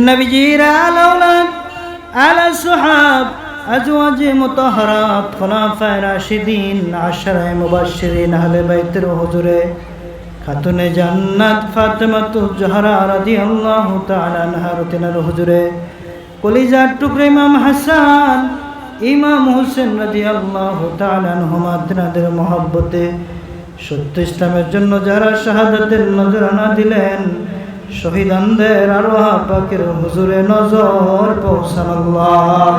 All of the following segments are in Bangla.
নবীজির আলাউলাদ আলা সুহাব আজওয়াজে মুতাহহারাত খলাফায়ে রাশিদিন আশরায়ে মুবাশশিরিন আহলে খাতুনে জান্নাত ফাতেমাতু জহরা রাদিয়াল্লাহু তাআলা আনহা রতিনার হুজুরে কলিজার টুকরা ইমাম হাসান ইমাম হোসেন রাদিয়াল্লাহু তাআলা আনহুমা তিনাদের মহব্বতে সত্য ইসলামের জন্য যারা শাহাদাতের নজরানা দিলেন, শহীদানদের আরোহা পাকের হুজুরে নজর পৌঁছান আল্লাহ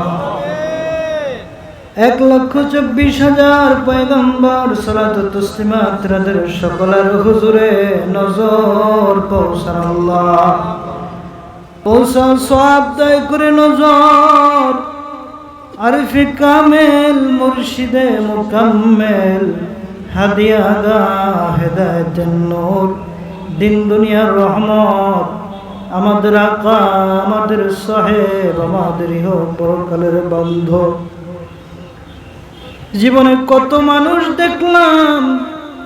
এক লক্ষ চব্বিশ হাজার পয়গম্বর সালাত তসলিমাত তাদের সকলের হুজুরে নজর পৌঁছান আল্লাহ পৌঁছা সব করে নজর আরিফে কামেল, মুর্শিদে মুকাম্মেল, হাদিয়া গা হেদায়তের নূর দিন দুনিয়ার রহমত। আমাদের আকা, আমাদের সাহেব, আমাদের ইহ পরকালের বন্ধ। জীবনে কত মানুষ দেখলাম,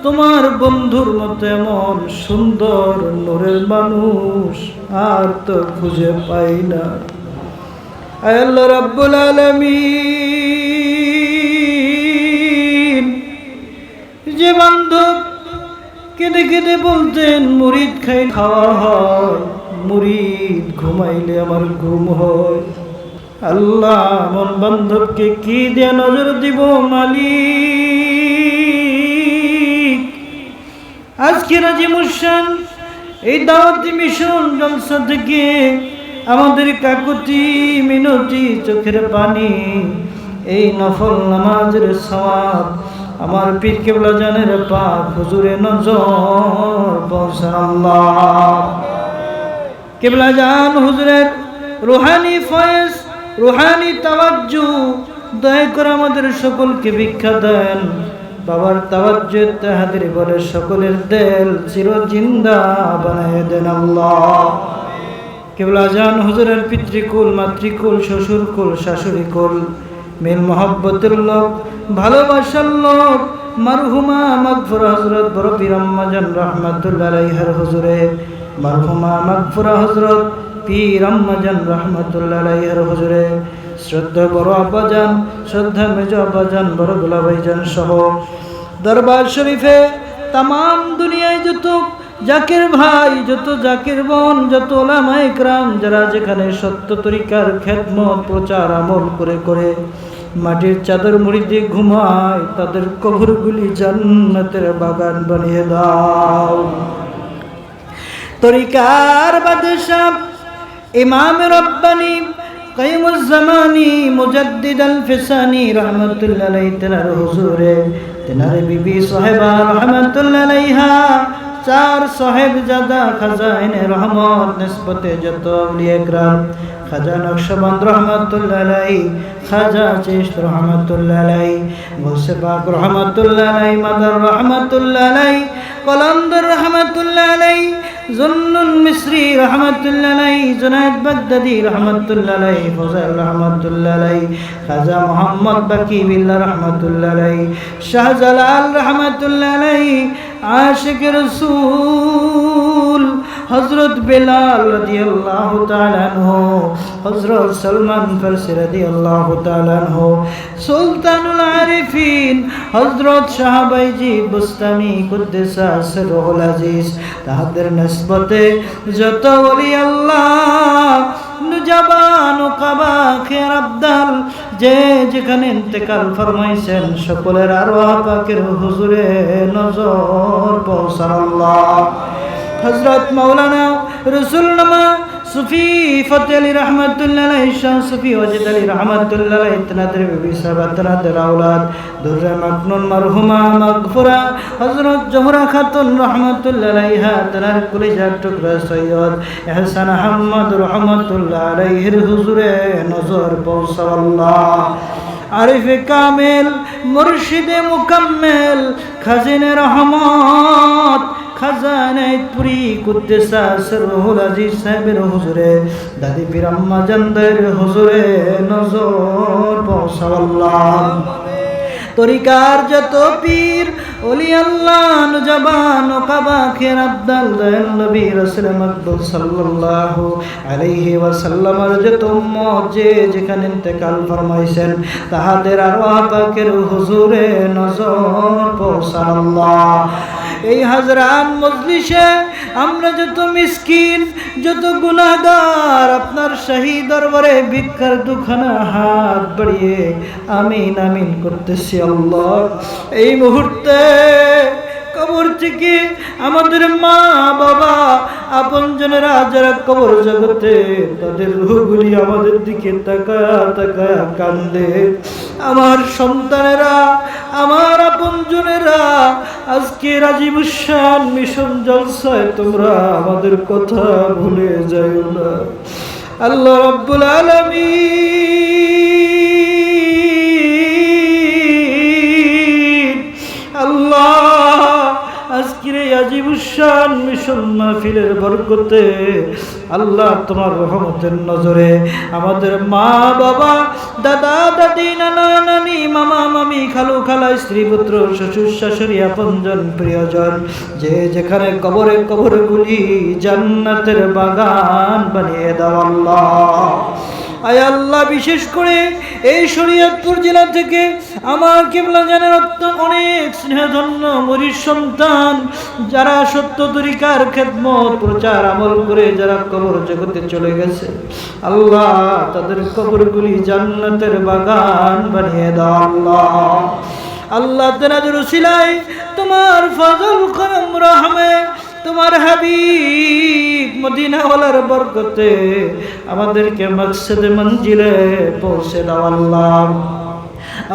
তোমার বন্ধুর মতো এমন সুন্দর নূরের মানুষ আর তো খুঁজে পাই না। আল্লাহ রাব্বুল আলামিন। যে বান্ধব কেঁদে কেঁদে বলতেন, মুরিদ খাই খাওয়া হয়, মুরিদ ঘুমাইলে আমার ঘুম হয়। আল্লাহ মন বান্ধবকে কি দিয়ে নজর দিব, মালিক? আজকে রাজি মুসান, এই দাওয়াতি মিশন জলসা থেকে আমাদের কাকুতি মিনতি চোখের পানি, এই নফল নামাজের সওয়াব আমার পীর কেবলা জানের পাক হুজুরে নজর পৌঁছান আল্লাহ কেবলা জান হুজুরের রুহানি ফয়েজ, রুহানি তাওয়াজ্জু, দয়া করে আমাদের সকলকে ভিক্ষা দেন। বাবার তাওয়াজ্জু তাহাদের বলে সকলের দেল চির জিন্দা বানায় দেন আল্লাহ। কেবলা জান হুজুরের পিতৃকুল, মাতৃকুল, শ্বশুরকুল, শাশুড়িকুল। মিল মহব্বতের লোক, ভালোবাসার লোক, মারহুমা মাগফুরা হজরত বড় পীরাম্মাজান রহমাতুল্লাহ আলাইহার হুজুরে। মারহুমা মাগফুরা হজরত পীর আম্মাজান রহমতুল্লাহ আলাইহার হুজুরে। শ্রদ্ধা বড় আব্বাজান, শ্রদ্ধা মেজ আব্বাজান, বড় দুলাভাইজান সহ। দরবার শরীফে তাম দুনিয়ায় যত জাকির ভাই, যত জাকির বোন, যত ওলামা ইকরাম যারা যেখানে সত্য তরিকার খেদমত, প্রচার, আমল করে করে মাটির চাদর মুড়ি দিয়ে ঘুমায়, তাদের কবরগুলি জান্নাতের বাগান বানিয়ে দাও। তরিকার বাদশাহ, ইমাম রব্বানি কাইমুজ্জামানি মুজাদ্দিদ আল ফিসানি রহমতুল্লাহ তেনার হুজুরে, তেনার বিবি সাহেবা, রহমতুল্লাহ চার সাহেব জাদা খাজাইন রহমত নিসবতে যত একরাম খাজা নকশবন্দ রহমতুল্লাহ খাজা চেষ্ট রহমতুল্লাহ মুসেবাক গোসে রহমতুল্লাহ মাদার রহমতুল্লাহ আলাই কলন্দর রহমতুল্লাহ জুন্নুন মিশ্রি রহমতুল্লাহ জুনায়দ বাগদাদি রহমতুল্লাহ ফজল রহমতুল্লাহ খাজা মোহাম্মদ বাকি বিল্লাহ রহমতুল্লাহ শাহজালাল রহমতুল্লাহ আশিক রসুল হজরত বেলাল রাদিয়াল্লাহু তাআলা আনহু হজরত সলমান ফারসি রাদিয়াল্লাহু তাআলা আনহু, সুলতানুল আরিফিন হজরত শাহবাইজি বুস্তামি, কুদ্দেসা সিরহুল আজিজ, তাহাদের নিসবতে যত ওলি আল্লাহ নুজাবান ও কাবা যে যেখানে ইন্তেকাল ফরমাইছেন, সকলের আরও পাকের হুজুরে নজর পৌঁছান আল্লাহ। হজরত মৌলানা রসুল নামা সুফি ফতে আলী রহমতুল্লাহ শাহ সুফি ওয়াজিদ আলী রহমতুল্লাহ আলাইহি তনাদের বিবি সাহাবা তনাদের আওলাদ, দুররা মাকনুন মারহুমা, মাগফুরা, হযরত জোহরা খাতুন রহমতুল্লাহ আলাইহা তনার কলিজার টুকরা সৈয়দ ইহসান আহমদ রহমতুল্লাহ আলাইহির হুজুরে নজর পৌঁছাল্লাহ আরিফে কামেল, মুর্শিদে মুকাম্মেল, খাজিনে রহমত খাজানায় পুরি কুদ্দেসা সরহুল সাহেবের হুজুরে। দাদি বিরাম্মা জানদের হুজুরে নজর পৌঁছাল্লাহ তরিকার যত পীর, ওলি আল্লাহ কাবা খের আব্দাল নবী রাসূল মকবুল সাল্লাল্লাহু আলাইহি যত যে যেখানে ইন্তেকাল ফরমাইছেন, তাহাদের আরওয়াহ পাকের হুজুরে নজর পৌঁছান আল্লাহ। এই হাজরান মজলিসে আমরা যত মিসকিন, যত গুনাহগার, আপনার শাহী দরবারে ভিক্ষার দুখানা হাত বাড়িয়ে আমিন আমিন করতেছি আল্লাহ। এই মুহূর্তে কবর থেকে আমাদের মা বাবা আপনজনেরা যারা কবর জগতে, তাদের রুহগুলি আমাদের দিকে তাকা তাকা কান্দে। আমার সন্তানেরা, আমার আপনজনেরা আজকে রাজীব উসান মিশন জলসায় তোমরা আমাদের কথা ভুলে যাও না। আল্লাহ রব্বুল আলামিন আজিবুসান মিশন মাহফিলের বরকতে আল্লাহ তোমার রহমতের নজরে আমাদের মা বাবা দাদা, দাদি, নানা, নানি, মামা, মামি, খালু, খালা, স্ত্রী, পুত্র, শ্বশুর, শাশুড়ি, আপনজন, প্রিয়জন, যে যেখানে কবরে কবরে গুলি জান্নাতের বাগান বানিয়ে দাও আয় আল্লাহ, বিশেষ করে এই শরীয়তপুর জেলা থেকে আমার কেবলা জানার অনেক স্নেহধন্য মরির সন্তান, যারা সত্য তরিকার খেদমত, প্রচার, আমল করে যারা কবর জগতে চলে গেছে, আল্লাহ তাদের কবরগুলি জান্নাতের বাগান বানিয়ে দাও, আল্লাহ। আল্লাহ তেনাদের সিলাই তোমার ফজল করম রহমে তোমার হাবিব মদিনাওয়ালার বরকতে আমাদেরকে মকসদে মঞ্জিলে পৌঁছে দাও আল্লাহ।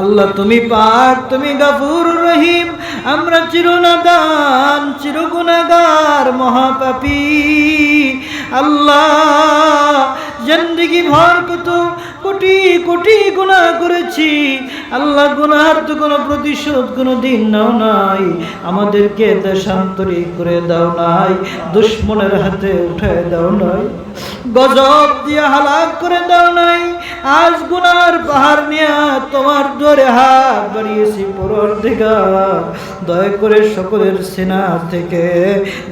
আল্লাহ, তুমি পাক, তুমি গাফুর রহিম, আমরা চিরনাদান, চিরগুণাগার মহাপাপী। আল্লাহ, জিন্দগি ভর কোটি গুনাহ করেছি। আল্লাহ গুনার তো কোনো প্রতিশোধ কোনো দিন নাও নাই। আমাদেরকে দেশান্তরী করে দাও নাই, দুশ্মনের হাতে উঠে দাও নাই। গজব দিয়ে হালাক করে দাও নাই। আজ গুনার পাহাড় নিয়ে তোমার দরে হাত বাড়িয়েছি পরর দিঘা দয়া করে সকলের সেনা থেকে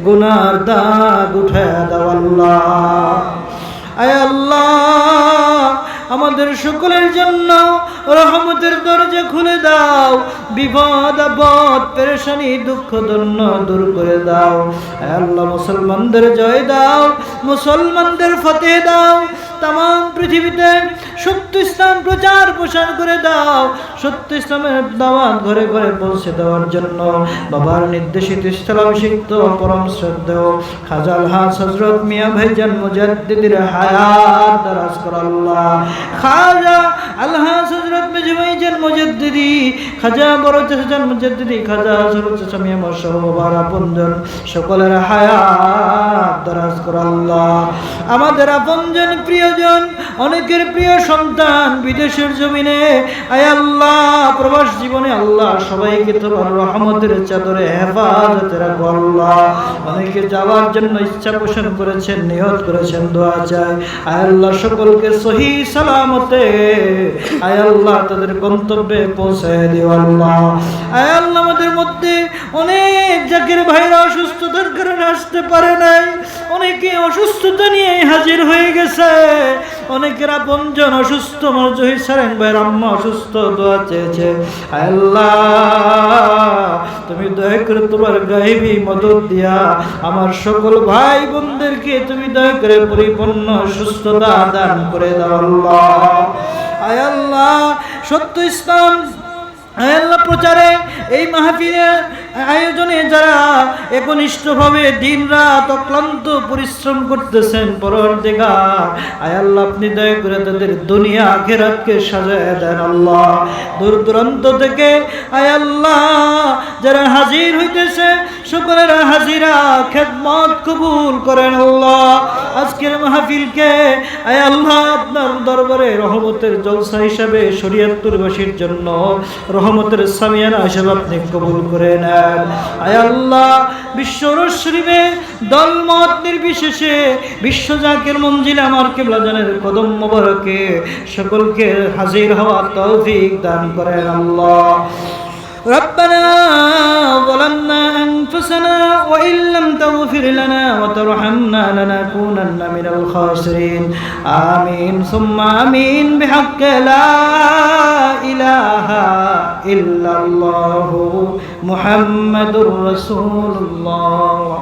গুনার দাগ উঠে দাও আল্লাহ। আয় আল্লাহ। আমাদের সকলের জন্য রহমতের দরজা খুলে দাও। বিপদ, আপদ, পেরেশানি, দুঃখ দন্য দূর করে দাও। আল্লাহ, মুসলমানদের জয় দাও, মুসলমানদের ফতে দাও। তাম পৃথিবীতে সত্য ইসলাম প্রচার প্রসার করে দাও। সত্য ইসলামের দাওয়াত ঘরে ঘরে পৌঁছে দেওয়ার জন্য বাবার নির্দেশিত ইসলাম শিক্ত পরম শ্রদ্ধেয় খাজাল হাস হজরত মিয়া ভাইজান মুজাদ্দিদের হায়াত দারাজ করাল্লাহ খাজা আল্লাহ খাজা বড় খাজা বাবার আপনজন। সকলের হায়াত আমাদের আপনজন প্রিয়জন, অনেকের প্রিয় সন্তান বিদেশের জমিনে। আয় আল্লাহ, প্রবাস জীবনে আল্লাহ সবাইকে তোমার রহমতের চাদরে হেফাজতে রাখো আল্লাহ। অনেকে যাওয়ার জন্য ইচ্ছা পোষণ করেছেন নিয়ত করেছেন, দোয়া চায়। আয় আল্লাহ সকলকে সহি সালামতে। আয় আল্লাহ তাদের গন্তব্যে পৌঁছে দিও আয় আল্লাহ, আমাদের মধ্যে অনেক জাকির ভাইরা অসুস্থতার কারণে আসতে পারে নাই। অনেকে অসুস্থতা নিয়ে হাজির হয়ে গেছে। অনেকের আপনজন অসুস্থ আমার সারেন ভাইয়ের আম্মা অসুস্থ, দোয়া চেয়েছে। আল্লাহ, তুমি দয়া করে তোমার গাইবি মদত দিয়া আমার সকল ভাই বোনদেরকে তুমি দয়া করে পরিপূর্ণ সুস্থতা দান করে দাও আল্লাহ। আয় আল্লাহ সত্য ইসলাম। প্রচারে এই মাহফিলের আয়োজনে যারা একনিষ্ঠভাবে দিন রাত অক্লান্ত পরিশ্রম করতেছেন পরর দিঘা আয় আল্লাহ, আপনি দয়া করে তাদের দুনিয়া, আখেরাতকে সাজায় দেন আল্লাহ। দূর দূরান্ত থেকে, আয় আল্লাহ, যারা হাজির হইতেছে, সকলের হাজিরা, খেদমত কবুল করেন আল্লাহ। আজকের মাহফিলকে, আয় আল্লাহ, আপনার দরবারে রহমতের জলসা হিসাবে শরীয়তুরবাসীর জন্য রহমতের সামিয়ানা হিসাবে আপনি কবুল করে নেন। আয় আল্লাহ, বিশ্ব শরীফে দলমত নির্বিশেষে বিশ্ব জাকের মঞ্জিল আমার কেবলা জানের কদম মোবারকে সকলকে হাজির হওয়ার তৌফিক দান করেন আল্লাহ। أنفسنا وإن لم تغفر لنا وترحمنا لنكونن من الخاسرين آمين ثم آمين بحق لا إله إلا الله محمد رسول الله